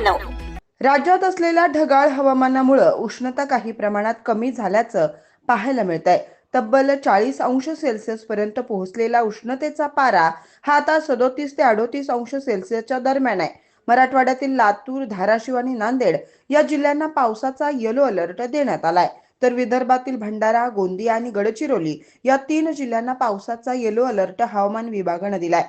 मानव. राज्यात असलेल्या ढगाळ हवामानामुळं उष्णता काही प्रमाणात कमी झाल्याचं पाहायला मिळत आहे तब्बल चाळीस अंश सेल्सिअस पर्यंत पोहोचलेला उष्णतेचा पारा हा आता सदोतीस ते अडोतीस अंश सेल्सिअसच्या दरम्यान आहे. मराठवाड्यातील लातूर धाराशिव आणि नांदेड या जिल्ह्यांना पावसाचा येलो अलर्ट देण्यात आलाय. तर विदर्भातील भंडारा गोंदिया आणि गडचिरोली या तीन जिल्ह्यांना पावसाचा येलो अलर्ट हवामान विभागानं दिलाय.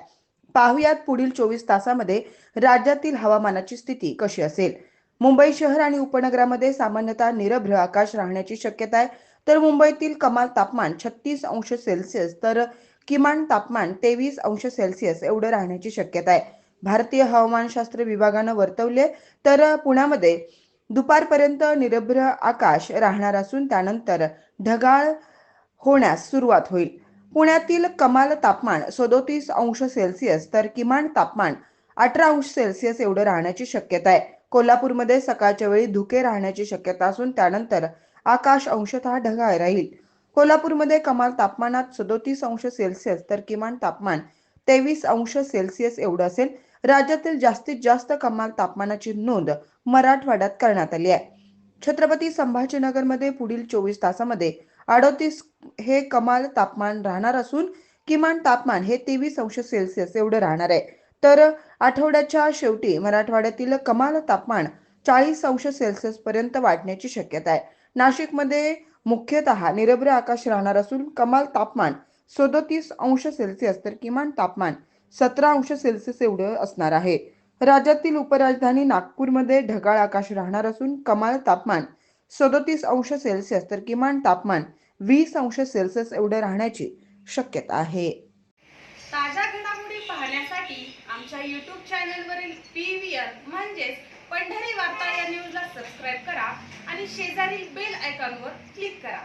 पाहुयात पुढील चोवीस तासामध्ये राज्यातील हवामानाची स्थिती कशी असेल? मुंबई शहर आणि उपनगरामध्ये सामान्यतः निरभ्र आकाश राहण्याची शक्यता आहे. तर मुंबईतील कमाल तापमान छत्तीस अंश सेल्सिअस तर किमान तापमान तेवीस अंश सेल्सिअस एवढं राहण्याची शक्यता आहे. भारतीय हवामानशास्त्र विभागानं वर्तवले तर पुण्यामध्ये दुपारपर्यंत निरभ्र आकाश राहणार असून त्यानंतर ढगाळ होण्यास सुरुवात होईल. पुण्यातील कमाल तापमान सदोतीस अंश सेल्सिअस तर किमान तापमान अठरा अंश सेल्सिअस एवढं राहण्याची शक्यता आहे. कोल्हापूरमध्ये सकाळच्या वेळी धुके राहण्याची शक्यता असून त्यानंतर आकाश अंशतः ढगाळ राहील. कोल्हापूरमध्ये कमाल तापमानात सदोतीस अंश सेल्सिअस तर किमान तापमान तेवीस अंश सेल्सिअस एवढं असेल. राज्यातील जास्तीत जास्त कमाल तापमानाची नोंद मराठवाड्यात करण्यात आली आहे. छत्रपती संभाजीनगरमध्ये पुढील चोवीस तासामध्ये अडोतीस हे कमाल तापमान राहणार असून किमान तापमान हे तेवीस अंश सेल्सिअस एवढं राहणार आहे. तर आठवड्याच्या शेवटी मराठवाड्यातील कमाल तापमान चाळीस अंश सेल्सिअस पर्यंत वाढण्याची शक्यता आहे. नाशिकमध्ये मुख्यतः निरभ्र आकाश राहणार असून कमाल तापमान सदोतीस अंश सेल्सिअस तर किमान तापमान सतरा अंश सेल्सिअस एवढं असणार आहे. राज्यातील उपराजधानी नागपूरमध्ये ढगाळ आकाश राहणार असून कमाल तापमान सदोतीस अंश सेल्सिअस तर किमान तापमान वीस अंश सेल्सिअस एवढं राहण्याची शक्यता आहे. ताज्या घडामोडी पाहण्यासाठी आमच्या यूट्यूब चॅनलवरील पी व्ही आर म्हणजेच पंढरी वार्ता या न्यूजला सबस्क्राईब करा आणि शेजारील बेल आयकॉनवर क्लिक करा.